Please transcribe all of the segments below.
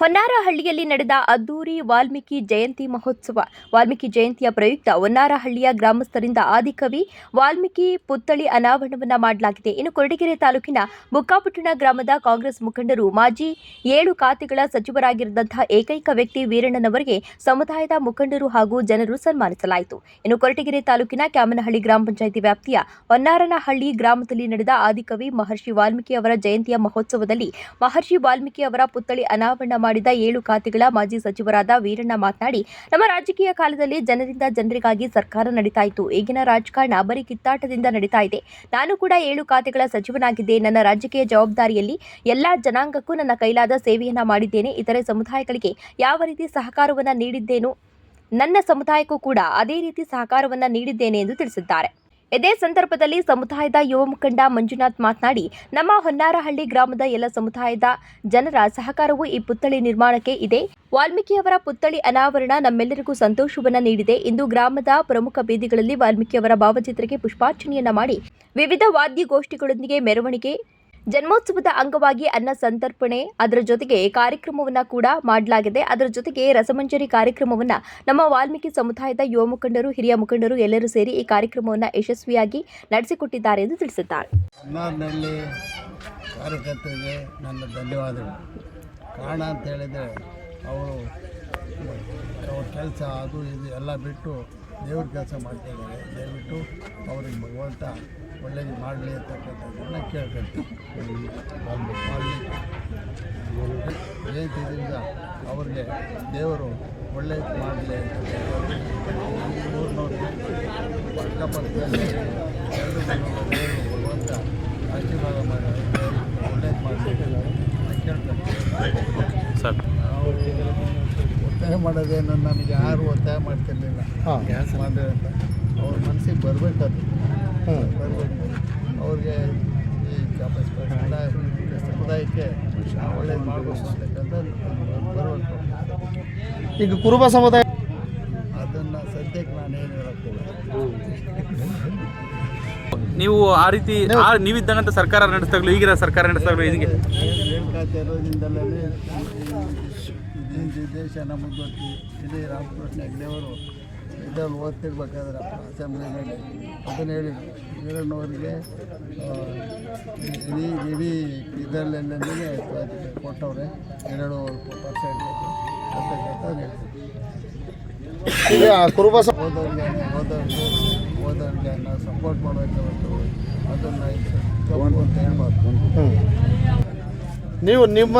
ಹೊನ್ನಾರಹಳ್ಳಿಯಲ್ಲಿ ನಡೆದ ಅದ್ದೂರಿ ವಾಲ್ಮೀಕಿ ಜಯಂತಿ ಮಹೋತ್ಸವ. ವಾಲ್ಮೀಕಿ ಜಯಂತಿಯ ಪ್ರಯುಕ್ತ ಹೊನ್ನಾರಹಳ್ಳಿಯ ಗ್ರಾಮಸ್ಥರಿಂದ ಆದಿಕವಿ ವಾಲ್ಮೀಕಿ ಪುತ್ಥಳಿ ಅನಾವರಣವನ್ನು ಮಾಡಲಾಗಿದೆ. ಇನ್ನು ಕೊರಟಗೆರೆ ತಾಲೂಕಿನ ಬುಕ್ಕಾಪುಟ್ಟಣ ಗ್ರಾಮದ ಕಾಂಗ್ರೆಸ್ ಮುಖಂಡರು ಮಾಜಿ ಏಳು ಖಾತೆಗಳ ಸಚಿವರಾಗಿರುವಂತಹ ಏಕೈಕ ವ್ಯಕ್ತಿ ವೀರಣ್ಣನವರಿಗೆ ಸಮುದಾಯದ ಮುಖಂಡರು ಹಾಗೂ ಜನರು ಸನ್ಮಾನಿಸಲಾಯಿತು. ಇನ್ನು ಕೊರಟಗೆರೆ ತಾಲೂಕಿನ ಕ್ಯಾಮನಹಳ್ಳಿ ಗ್ರಾಮ ಪಂಚಾಯಿತಿ ವ್ಯಾಪ್ತಿಯ ಹೊನ್ನಾರನಹಳ್ಳಿ ಗ್ರಾಮದಲ್ಲಿ ನಡೆದ ಆದಿಕವಿ ಮಹರ್ಷಿ ವಾಲ್ಮೀಕಿ ಅವರ ಜಯಂತಿಯ ಮಹೋತ್ಸವದಲ್ಲಿ ಮಹರ್ಷಿ ವಾಲ್ಮೀಕಿ ಅವರ ಪುತ್ಥಳಿ ಅನಾವರಣ ಮಾಡಿದ ಏಳು ಖಾತೆಗಳ ಮಾಜಿ ಸಚಿವರಾದ ವೀರಣ್ಣ ಮಾತನಾಡಿ, ನಮ್ಮ ರಾಜಕೀಯ ಕಾಲದಲ್ಲಿ ಜನರಿಂದ ಜನರಿಗಾಗಿ ಸರ್ಕಾರ ನಡೀತಾ ಇತ್ತು. ಈಗಿನ ರಾಜಕಾರಣ ಬರೀ ಕಿತ್ತಾಟದಿಂದ ನಡೀತಾ ಇದೆ. ನಾನು ಕೂಡ ಏಳು ಖಾತೆಗಳ ಸಚಿವನಾಗಿದ್ದೆ. ನನ್ನ ರಾಜಕೀಯ ಜವಾಬ್ದಾರಿಯಲ್ಲಿ ಎಲ್ಲಾ ಜನಾಂಗಕ್ಕೂ ನನ್ನ ಕೈಲಾದ ಸೇವೆಯನ್ನ ಮಾಡಿದ್ದೇನೆ. ಇತರೆ ಸಮುದಾಯಗಳಿಗೆ ಯಾವ ರೀತಿ ಸಹಕಾರವನ್ನು ನೀಡಿದ್ದೇನೋ, ನನ್ನ ಸಮುದಾಯಕ್ಕೂ ಕೂಡ ಅದೇ ರೀತಿ ಸಹಕಾರವನ್ನು ನೀಡಿದ್ದೇನೆ ಎಂದು ತಿಳಿಸಿದ್ದಾರೆ. ಇದೇ ಸಂದರ್ಭದಲ್ಲಿ ಸಮುದಾಯದ ಯುವ ಮುಖಂಡ ಮಂಜುನಾಥ್ ಮಾತನಾಡಿ, ನಮ್ಮ ಹೊನ್ನಾರಹಳ್ಳಿ ಗ್ರಾಮದ ಎಲ್ಲ ಸಮುದಾಯದ ಜನರ ಸಹಕಾರವು ಈ ಪುತ್ಥಳಿ ನಿರ್ಮಾಣಕ್ಕೆ ಇದೆ. ವಾಲ್ಮೀಕಿಯವರ ಪುತ್ಥಳಿ ಅನಾವರಣ ನಮ್ಮೆಲ್ಲರಿಗೂ ಸಂತೋಷವನ್ನು ನೀಡಿದೆ. ಇಂದು ಗ್ರಾಮದ ಪ್ರಮುಖ ಬೀದಿಗಳಲ್ಲಿ ವಾಲ್ಮೀಕಿಯವರ ಭಾವಚಿತ್ರಕ್ಕೆ ಪುಷ್ಪಾರ್ಚನೆಯನ್ನ ಮಾಡಿ, ವಿವಿಧ ವಾದ್ಯಗೋಷ್ಠಿಗಳೊಂದಿಗೆ ಮೆರವಣಿಗೆ ಜನ್ಮೋತ್ಸವದ ಅಂಗವಾಗಿ ಅನ್ನ ಸಂತರ್ಪಣೆ, ಅದರ ಜೊತೆಗೆ ಕಾರ್ಯಕ್ರಮವನ್ನು ಕೂಡ ಮಾಡಲಾಗಿದೆ. ಅದರ ಜೊತೆಗೆ ರಸಮಂಜರಿ ಕಾರ್ಯಕ್ರಮವನ್ನು ನಮ್ಮ ವಾಲ್ಮೀಕಿ ಸಮುದಾಯದ ಯುವ ಮುಖಂಡರು, ಹಿರಿಯ ಮುಖಂಡರು ಎಲ್ಲರೂ ಸೇರಿ ಈ ಕಾರ್ಯಕ್ರಮವನ್ನು ಯಶಸ್ವಿಯಾಗಿ ನಡೆಸಿಕೊಟ್ಟಿದ್ದಾರೆ ಎಂದು ತಿಳಿಸಿದ್ದಾರೆ. ಕಾರ್ಯಕರ್ತರಿಗೆ ನನ್ನ ಧನ್ಯವಾದಗಳು. ಕಾರಣ ಅಂತ ಹೇಳಿದರೆ ಅವರು ಅವ್ರ ಕೆಲಸ ಅದು ಇದು ಎಲ್ಲ ಬಿಟ್ಟು ದೇವ್ರ ಕೆಲಸ ಮಾಡ್ತಿದ್ದಾರೆ, ದಯವಿಟ್ಟು ಅವ್ರಿಗೆ ಭಗವಂತ ಒಳ್ಳೇದು ಮಾಡಲಿ ಅಂತಕ್ಕಂಥದ್ದನ್ನು ಕೇಳ್ಕೊಳ್ತೀನಿ. ಜಯಂತಿಯಿಂದ ಅವ್ರಿಗೆ ದೇವರು ಒಳ್ಳೇದು ಮಾಡಲಿ ಅಂತ ಊರಿನವ್ರಿಗೆ ಅಕ್ಕಪಕ್ಕದಲ್ಲಿ ಎರಡು ಜನರು ದೇವರು ಭಗವಂತ ಆಶೀರ್ವಾದ ಮಾಡಿ ಒಳ್ಳೇದು ಮಾಡಲಿ ಅಂತ ಕೇಳ್ಕೊಳ್ತೀನಿ ಸರ್ ನಾವು ಮಾಡೋದೇನು ನನಗೆ ಯಾರು ಒತ್ತಾಯ ಮಾಡ್ತಿರ್ಲಿಲ್ಲ. ಮಾಡಿದ್ರೆ ಅಂತ. ಅವ್ರ ಮನಸ್ಸಿಗೆ ಅದು. ಬರಬೇಕು. ಅವ್ರಿಗೆ ಈ ಸಮುದಾಯಕ್ಕೆ ಒಳ್ಳೇದು ಮಾಡಬೇಕು ಅಂತ ಬರಬೇಕು ಈಗ ಕುರುಬ ಸಮುದಾಯ ಅದನ್ನು ಸದ್ಯಕ್ಕೆ ನಾನು ಏನು ಹೇಳಕ್ಕೆ. ನೀವು ಆ ರೀತಿ ನೀವಿದ್ದಂಗಂತ ಸರ್ಕಾರ ನಡೆಸ್ತಾಗ್ಲು ಈಗಿನ ಸರ್ಕಾರ ನಡೆಸ್ತಾಗ್ಲು ಇದಕ್ಕೆ ಇರೋದ್ರಿಂದಲೇ ಈ ದೇಶ ನಮಗೆ ಗೊತ್ತು ಇಡೀ ರಾಮಕೃಷ್ಣ ಹೆಗ್ಡೆಯವರು ಇದರಲ್ಲಿ ಓದ್ತಿರ್ಬೇಕಾದ್ರೆ ಅಸೆಂಬ್ಲಿನಲ್ಲಿ ಅದನ್ನು ಹೇಳಿ ವೀರಣ್ಣವರಿಗೆ ಇಡೀ ಇಡೀ ಇದರಲ್ಲೆಲ್ಲೇ ಕೊಟ್ಟವ್ರೆ ಎರಡು ಪರ್ಸೆಂಟ್ ಅಂತ ಹೇಳ್ತೀವಿ ಈಗ ಕುರುಬ ಓದೋರಿಗೆ ಓದೋರಿಗೆ ಓದೋರಿಗೆ ನಾವು ಸಪೋರ್ಟ್ ಮಾಡಬೇಕು ಅದನ್ನು ಅಂತ ಹೇಳ್ಬಾರ್ದು. ನೀವು ನಮ್ಮ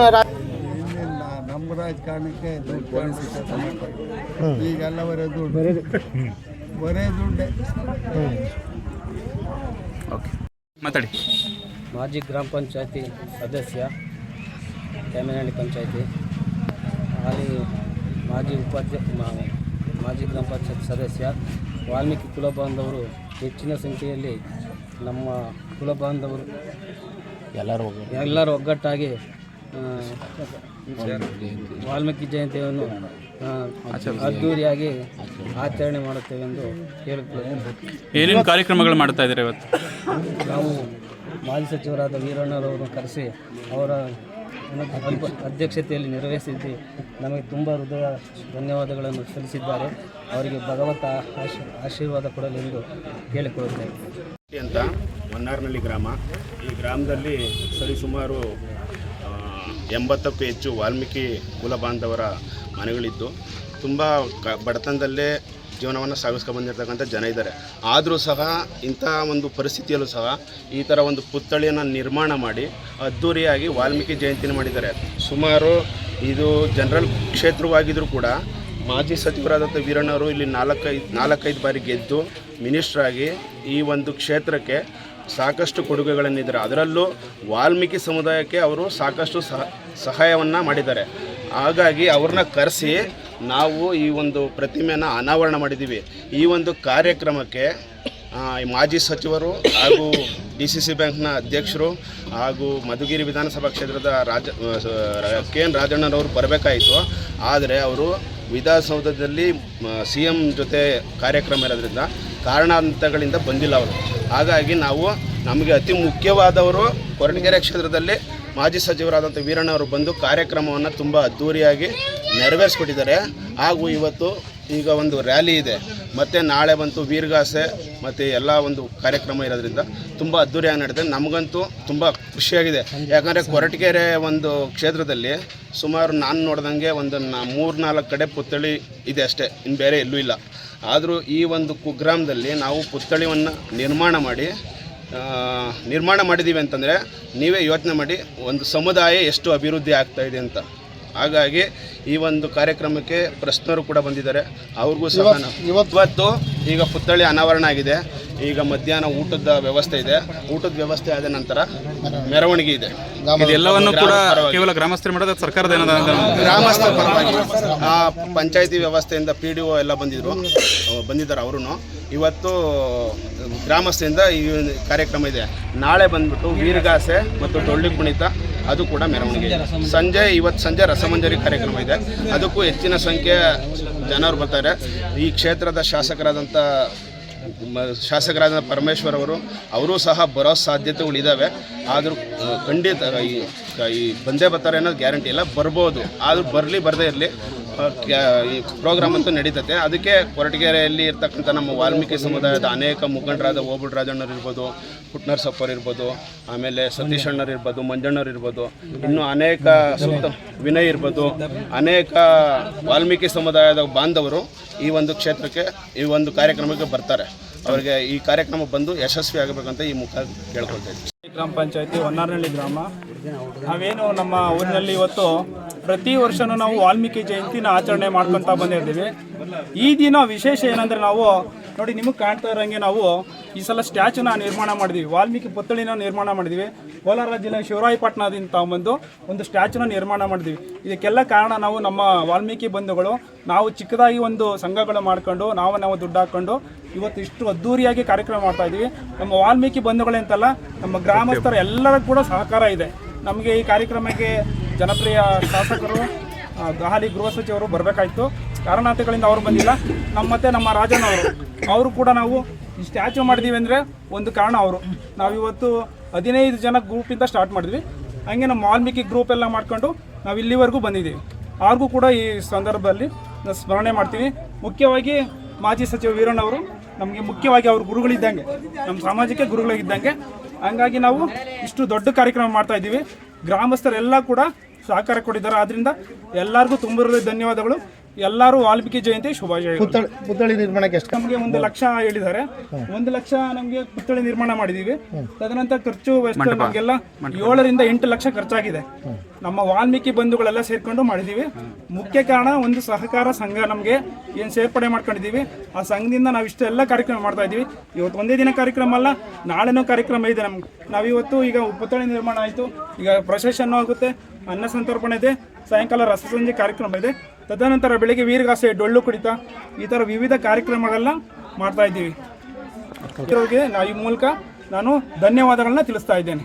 ರಾಜಕಾರಣಕ್ಕೆ ದುಡ್ಡು. ಈಗೆಲ್ಲ ಬರೋ ದುಡ್ಡು. ಬರೇ ದುಡ್ಡೆ. ಓಕೆ. ಮಾತಾಡಿ. ಮಾಜಿ ಗ್ರಾಮ ಪಂಚಾಯತಿ ಸದಸ್ಯ ಕ್ಯಾಮನಹಳ್ಳಿ ಪಂಚಾಯತಿ. ಹಾಲಿ ಮಾಜಿ ಉಪಾಧ್ಯಕ್ಷ ಮಾ- ಮಾಜಿ ಗ್ರಾಮ ಪಂಚಾಯತ್ ಸದಸ್ಯ ವಾಲ್ಮೀಕಿ ಕುಲ ಬಾಂಧವರು ಹೆಚ್ಚಿನ ಸಂಖ್ಯೆಯಲ್ಲಿ ನಮ್ಮ ಕುಲ ಬಾಂಧವರು ಎಲ್ಲರೂ ಎಲ್ಲರೂ ಒಗ್ಗಟ್ಟಾಗಿ ವಾಲ್ಮೀಕಿ ಜಯಂತಿಯನ್ನು ಅದ್ದೂರಿಯಾಗಿ ಅದ್ಧೂರಿಯಾಗಿ ಆಚರಣೆ ಮಾಡುತ್ತೇವೆ ಎಂದು ಹೇಳುತ್ತೇವೆ ಏನೇನು ಕಾರ್ಯಕ್ರಮಗಳು ಮಾಡ್ತಾ ಇದ್ದಾರೆ ಇವತ್ತು? ನಾವು ಮಾಜಿ ಸಚಿವರಾದ ವೀರಣ್ಣರವರನ್ನು ಕರೆಸಿ ಅವರ ಅಧ್ಯಕ್ಷತೆಯಲ್ಲಿ ನೆರವೇರಿಸಿದ್ದು ನಮಗೆ ತುಂಬ ಹೃದಯ ಧನ್ಯವಾದಗಳನ್ನು ಸಲ್ಲಿಸಿದ್ದಾರೆ. ಅವರಿಗೆ ಭಗವಂತ ಆಶೀರ್ವಾದ ಎಂದು ಕೇಳಿಕೊಳ್ಳುತ್ತೇವೆ. ಅಂತ ಹೊನ್ನಾರ್ನಳ್ಳಿ ಗ್ರಾಮ ಈ ಗ್ರಾಮದಲ್ಲಿ ಸರಿಸುಮಾರು ಎಂಬತ್ತಕ್ಕೂ ಹೆಚ್ಚು ವಾಲ್ಮೀಕಿ ಕುಲ ಬಾಂಧವರ ಮನೆಗಳಿದ್ದು, ತುಂಬ ಕ, ಬಡತನದಲ್ಲೇ ಜೀವನವನ್ನು ಸಾಗಿಸ್ಕೊಂಡು ಬಂದಿರತಕ್ಕಂಥ ಜನ ಇದ್ದಾರೆ. ಆದರೂ ಸಹ ಇಂಥ ಒಂದು ಪರಿಸ್ಥಿತಿಯಲ್ಲೂ ಸಹ ಈ ಥರ ಒಂದು ಪುತ್ಥಳಿಯನ್ನು ನಿರ್ಮಾಣ ಮಾಡಿ ಅದ್ಧೂರಿಯಾಗಿ ವಾಲ್ಮೀಕಿ ಜಯಂತಿನ ಮಾಡಿದ್ದಾರೆ. ಸುಮಾರು ಇದು ಜನರಲ್ ಕ್ಷೇತ್ರವಾಗಿದ್ದರೂ ಕೂಡ ಮಾಜಿ ಸಚಿವರಾದಂಥ ವೀರಣ್ಣವರು ಇಲ್ಲಿ ನಾಲ್ಕೈದು ನಾಲ್ಕೈದು ಬಾರಿ ಗೆದ್ದು ಮಿನಿಸ್ಟ್ರಾಗಿ ಈ ಒಂದು ಕ್ಷೇತ್ರಕ್ಕೆ ಸಾಕಷ್ಟು ಕೊಡುಗೆಗಳನ್ನಿದ್ದಾರೆ. ಅದರಲ್ಲೂ ವಾಲ್ಮೀಕಿ ಸಮುದಾಯಕ್ಕೆ ಅವರು ಸಾಕಷ್ಟು ಸಹ, ಸಹಾಯವನ್ನು ಮಾಡಿದ್ದಾರೆ. ಹಾಗಾಗಿ ಅವ್ರನ್ನ ಕರೆಸಿ ನಾವು ಈ ಒಂದು ಪ್ರತಿಮೆಯನ್ನು ಅನಾವರಣ ಮಾಡಿದ್ದೀವಿ. ಈ ಒಂದು ಕಾರ್ಯಕ್ರಮಕ್ಕೆ ಮಾಜಿ ಸಚಿವರು ಹಾಗೂ ಡಿ ಸಿ ಸಿ ಬ್ಯಾಂಕ್ನ ಅಧ್ಯಕ್ಷರು ಹಾಗೂ ಮಧುಗಿರಿ ವಿಧಾನಸಭಾ ಕ್ಷೇತ್ರದ ರಾಜ ಕೆ ಎನ್ ರಾಜಣ್ಣನವರು ಬರಬೇಕಾಯಿತು. ಆದರೆ ಅವರು ವಿಧಾನಸೌಧದಲ್ಲಿ ಸಿ ಎಂ ಜೊತೆ ಕಾರ್ಯಕ್ರಮ ಇರೋದ್ರಿಂದ ಕಾರಣಾಂತರಗಳಿಂದ ಬಂದಿಲ್ಲ ಅವರು. ಹಾಗಾಗಿ ನಾವು ನಮಗೆ ಅತಿ ಮುಖ್ಯವಾದವರು ಕೊರಟಗೆರೆ ಕ್ಷೇತ್ರದಲ್ಲಿ ಮಾಜಿ ಸಚಿವರಾದಂಥ ವೀರಣ್ಣವರು ಬಂದು ಕಾರ್ಯಕ್ರಮವನ್ನು ತುಂಬ ಅದ್ಧೂರಿಯಾಗಿ ನೆರವೇರಿಸ್ಕೊಟ್ಟಿದ್ದಾರೆ. ಹಾಗೂ ಇವತ್ತು ಈಗ ಒಂದು ರ್ಯಾಲಿ ಇದೆ. ಮತ್ತು ನಾಳೆ ಬಂತು ವೀರಗಾಸೆ, ಮತ್ತು ಎಲ್ಲ ಒಂದು ಕಾರ್ಯಕ್ರಮ ಇರೋದ್ರಿಂದ ತುಂಬ ಅದ್ಧೂರಿಯಾಗಿ ನಡೆದಿದೆ. ನಮಗಂತೂ ತುಂಬ ಖುಷಿಯಾಗಿದೆ. ಯಾಕಂದರೆ ಕೊರಟಗೆರೆ ಒಂದು ಕ್ಷೇತ್ರದಲ್ಲಿ ಸುಮಾರು ನಾನು ನೋಡ್ದಂಗೆ ಒಂದು ಮೂರು ನಾಲ್ಕು ಕಡೆ ಪುತ್ಥಳಿ ಇದೆ ಅಷ್ಟೇ. ಇನ್ನು ಬೇರೆ ಎಲ್ಲೂ ಇಲ್ಲ. ಆದರೂ ಈ ಒಂದು ಕುಗ್ರಾಮದಲ್ಲಿ ನಾವು ಪುತ್ಥಳಿಯನ್ನು ನಿರ್ಮಾಣ ಮಾಡಿ ನಿರ್ಮಾಣ ಮಾಡಿದ್ದೀವಿ ಅಂತಂದರೆ ನೀವೇ ಯೋಚನೆ ಮಾಡಿ ಒಂದು ಸಮುದಾಯ ಎಷ್ಟು ಅಭಿವೃದ್ಧಿ ಆಗ್ತಾ ಇದೆ ಅಂತ. ಹಾಗಾಗಿ ಈ ಒಂದು ಕಾರ್ಯಕ್ರಮಕ್ಕೆ ಪ್ರಶ್ನರು ಕೂಡ ಬಂದಿದ್ದಾರೆ. ಅವ್ರಿಗೂ ಸಹ ಇವತ್ತು ಈಗ ಪುತ್ಥಳಿ ಅನಾವರಣ ಆಗಿದೆ. ಈಗ ಮಧ್ಯಾಹ್ನ ಊಟದ ವ್ಯವಸ್ಥೆ ಇದೆ. ಊಟದ ವ್ಯವಸ್ಥೆ ಆದ ನಂತರ ಮೆರವಣಿಗೆ ಇದೆ. ಇದೆಲ್ಲವನ್ನು ಕೂಡ ಕೇವಲ ಗ್ರಾಮಸ್ಥರು ಮಾಡೋದು ಸರ್ಕಾರದ ಗ್ರಾಮಸ್ಥರ ಪರವಾಗಿ. ಆ ಪಂಚಾಯತಿ ವ್ಯವಸ್ಥೆಯಿಂದ ಪಿ ಡಿ ಒ ಎಲ್ಲ ಬಂದಿದ್ರು. ಬಂದಿದ್ದಾರೆ ಅವರು ಇವತ್ತು ಗ್ರಾಮಸ್ಥರಿಂದ ಈ ಕಾರ್ಯಕ್ರಮ ಇದೆ. ನಾಳೆ ಬಂದ್ಬಿಟ್ಟು ವೀರಗಾಸೆ ಮತ್ತು ಡೊಳ್ಳಿ ಕುಣಿತ ಅದು ಕೂಡ ಮೆರವಣಿಗೆ ಇದೆ. ಸಂಜೆ ಇವತ್ತು ಸಂಜೆ ರಸಮಂಜರಿ ಕಾರ್ಯಕ್ರಮ ಇದೆ. ಅದಕ್ಕೂ ಹೆಚ್ಚಿನ ಸಂಖ್ಯೆ ಜನರು ಬರ್ತಾರೆ. ಈ ಕ್ಷೇತ್ರದ ಶಾಸಕರಾದಂಥ ಶಾಸಕರಾದ ಪರಮೇಶ್ವರ್ ಅವರು ಅವರು ಸಹ ಬರೋ ಸಾಧ್ಯತೆಗಳಿದ್ದಾವೆ ಆದರೂ ಖಂಡಿತ ಈ ಈ ಬಂದೇ ಬರ್ತಾರೆ ಅನ್ನೋದು ಗ್ಯಾರಂಟಿ ಇಲ್ಲ. ಬರ್ಬೋದು. ಆದರೂ ಬರಲಿ, ಬರದೇ ಇರಲಿ. ಪ್ರೋಗ್ರಾಮ್ ಅಂತೂ ನಡೀತತೆ. ಅದಕ್ಕೆ ಕೊರಟಗೆರೆಯಲ್ಲಿ ಇರ್ತಕ್ಕಂಥ ನಮ್ಮ ವಾಲ್ಮೀಕಿ ಸಮುದಾಯದ ಅನೇಕ ಮುಖಂಡರಾದ ಓಬುಡ್ ರಾಜಣ್ಣರು ಇರ್ಬೋದು ಪುಟ್ನರ್ಸಪ್ಪರ್ ಇರ್ಬೋದು, ಆಮೇಲೆ ಸತೀಶ್ ಅಣ್ಣರು ಇರ್ಬೋದು ಮಂಜಣ್ಣರು ಇರ್ಬೋದು, ಇನ್ನು ಅನೇಕ ಸುತ್ತ ವಿನಯ್ ಇರ್ಬೋದು, ಅನೇಕ ವಾಲ್ಮೀಕಿ ಸಮುದಾಯದ ಬಾಂಧವರು ಈ ಒಂದು ಕ್ಷೇತ್ರಕ್ಕೆ, ಈ ಒಂದು ಕಾರ್ಯಕ್ರಮಕ್ಕೆ ಬರ್ತಾರೆ. ಅವರಿಗೆ ಈ ಕಾರ್ಯಕ್ರಮ ಬಂದು ಯಶಸ್ವಿ ಆಗಬೇಕಂತ ಈ ಮುಖ ಕೇಳ್ಕೊಳ್ತಾ ಗ್ರಾಮ ಪಂಚಾಯತಿ ಹೊನ್ನಾರ್ನಹಳ್ಳಿ ಗ್ರಾಮ. ನಾವೇನು ನಮ್ಮ ಊರಿನಲ್ಲಿ ಇವತ್ತು ಪ್ರತಿ ವರ್ಷನೂ ನಾವು ವಾಲ್ಮೀಕಿ ಜಯಂತಿನ ಆಚರಣೆ ಮಾಡ್ಕೊತಾ ಬಂದಿರ್ತೀವಿ. ಈ ದಿನ ವಿಶೇಷ ಏನಂದ್ರೆ ನಾವು, ನೋಡಿ ನಿಮಗೆ ಕಾಣ್ತಾ ಇರೋಂಗೆ ನಾವು ಈ ಸಲ ಸ್ಟ್ಯಾಚುನ ನಿರ್ಮಾಣ ಮಾಡಿದ್ವಿ. ವಾಲ್ಮೀಕಿ ಪುತ್ಥಳಿನ ನಿರ್ಮಾಣ ಮಾಡಿದ್ವಿ. ಕೋಲಾರ ಜಿಲ್ಲೆ ಶಿವರಾಯಪಟ್ಟಣದಿಂದ ತಗೊಂಬಂದು ಒಂದು ಸ್ಟ್ಯಾಚುನ ನಿರ್ಮಾಣ ಮಾಡಿದ್ವಿ. ಇದಕ್ಕೆಲ್ಲ ಕಾರಣ ನಾವು ನಮ್ಮ ವಾಲ್ಮೀಕಿ ಬಂಧುಗಳು. ನಾವು ಚಿಕ್ಕದಾಗಿ ಒಂದು ಸಂಘಗಳು ಮಾಡ್ಕೊಂಡು, ನಾವು ನಾವು ದುಡ್ಡು ಹಾಕ್ಕೊಂಡು ಇವತ್ತು ಇಷ್ಟು ಅದ್ದೂರಿಯಾಗಿ ಕಾರ್ಯಕ್ರಮ ಮಾಡ್ತಾ ಇದ್ದೀವಿ ನಮ್ಮ ವಾಲ್ಮೀಕಿ ಬಂಧುಗಳೇ ಅಂತಲ್ಲ ನಮ್ಮ ಗ್ರಾಮಸ್ಥರ ಎಲ್ಲರ ಕೂಡ ಸಹಕಾರ ಇದೆ. ನಮಗೆ ಈ ಕಾರ್ಯಕ್ರಮಕ್ಕೆ ಜನಪ್ರಿಯ ಶಾಸಕರು ದೆಹಲಿ ಹಾಲಿ ಗೃಹ ಸಚಿವರು ಬರಬೇಕಾಯ್ತು. ಕಾರಣಾಂತಗಳಿಂದ ಅವರು ಬಂದಿಲ್ಲ. ನಮ್ಮ ಮತ್ತೆ ನಮ್ಮ ರಾಜನವರು ಅವರು. ಕೂಡ ನಾವು ಸ್ಟ್ಯಾಚು ಮಾಡಿದ್ದೀವಿ ಅಂದರೆ ಒಂದು ಕಾರಣ ಅವರು. ನಾವಿವತ್ತು ಹದಿನೈದು ಜನ ಗ್ರೂಪಿಂದ ಸ್ಟಾರ್ಟ್ ಮಾಡಿದ್ವಿ. ಹಂಗೆ ನಮ್ಮ ವಾಲ್ಮೀಕಿ ಗ್ರೂಪ್ ಎಲ್ಲ ಮಾಡ್ಕೊಂಡು ನಾವು ಇಲ್ಲಿವರೆಗೂ ಬಂದಿದ್ದೀವಿ. ಅವ್ರಿಗೂ ಕೂಡ ಈ ಸಂದರ್ಭದಲ್ಲಿ ಸ್ಮರಣೆ ಮಾಡ್ತೀವಿ. ಮುಖ್ಯವಾಗಿ ಮಾಜಿ ಸಚಿವ ವೀರಣ್ಣ ಅವರು ನಮಗೆ ಮುಖ್ಯವಾಗಿ ಅವ್ರ ಗುರುಗಳಿದ್ದಂಗೆ ನಮ್ಮ ಸಮಾಜಕ್ಕೆ ಗುರುಗಳಿದ್ದಂಗೆ. ಹಂಗಾಗಿ ನಾವು ಇಷ್ಟು ದೊಡ್ಡ ಕಾರ್ಯಕ್ರಮ ಮಾಡ್ತಾ ಇದ್ದೀವಿ. ಗ್ರಾಮಸ್ಥರೆಲ್ಲ ಕೂಡ ಸಹಕಾರ ಕೊಟ್ಟಿದ್ದಾರೆ. ಆದ್ದರಿಂದ ಎಲ್ಲರಿಗೂ ತುಂಬ ಧನ್ಯವಾದಗಳು. ಎಲ್ಲರೂ ವಾಲ್ಮೀಕಿ ಜಯಂತಿ ಶುಭಾಶಯ. ಪುತ್ಥಳಿ ಪುತ್ಥಳಿ ನಿರ್ಮಾಣಕ್ಕೆ ಎಷ್ಟು? ನಮಗೆ ಒಂದು ಲಕ್ಷ ಹೇಳಿದ್ದಾರೆ. ಒಂದು ಲಕ್ಷ ನಮಗೆ ಪುತ್ಥಳಿ ನಿರ್ಮಾಣ ಮಾಡಿದೀವಿ. ತದನಂತರ ಖರ್ಚು ವೆಚ್ಚ ನಮಗೆಲ್ಲ ಏಳರಿಂದ ಎಂಟು ಲಕ್ಷ ಖರ್ಚಾಗಿದೆ. ನಮ್ಮ ವಾಲ್ಮೀಕಿ ಬಂಧುಗಳೆಲ್ಲ ಸೇರ್ಕೊಂಡು ಮಾಡಿದೀವಿ. ಮುಖ್ಯ ಕಾರಣ ಒಂದು ಸಹಕಾರ ಸಂಘ ನಮಗೆ ಏನು ಸೇರ್ಪಡೆ ಮಾಡ್ಕೊಂಡಿದ್ದೀವಿ ಆ ಸಂಘದಿಂದ ನಾವು ಇಷ್ಟೆಲ್ಲ ಕಾರ್ಯಕ್ರಮ ಮಾಡ್ತಾ ಇದ್ದೀವಿ ಇವತ್ತು ಒಂದೇ ದಿನ ಕಾರ್ಯಕ್ರಮ ಅಲ್ಲ ನಾಳೆನೂ ಕಾರ್ಯಕ್ರಮ ಇದೆ ನಮ್ಗೆ. ನಾವಿವತ್ತು ಈಗ ಪುತ್ಥಳಿ ನಿರ್ಮಾಣ ಆಯಿತು. ಈಗ ಪ್ರೊಸೆಷನ್ ಆಗುತ್ತೆ ಅನ್ನ ಸಂತರ್ಪಣೆ ಇದೆ ಸಾಯಂಕಾಲ ರಸಸಂಜೆ ಕಾರ್ಯಕ್ರಮ ಇದೆ. ತದನಂತರ ಬೆಳಿಗ್ಗೆ ವೀರಗಾಸೆ ಡೊಳ್ಳು ಕುಡಿತ, ಈ ಥರ ವಿವಿಧ ಕಾರ್ಯಕ್ರಮಗಳನ್ನ ಮಾಡ್ತಾ ಇದ್ದೀವಿ. ಈ ಮೂಲಕ ನಾನು ಧನ್ಯವಾದಗಳನ್ನ ತಿಳಿಸ್ತಾ ಇದ್ದೇನೆ.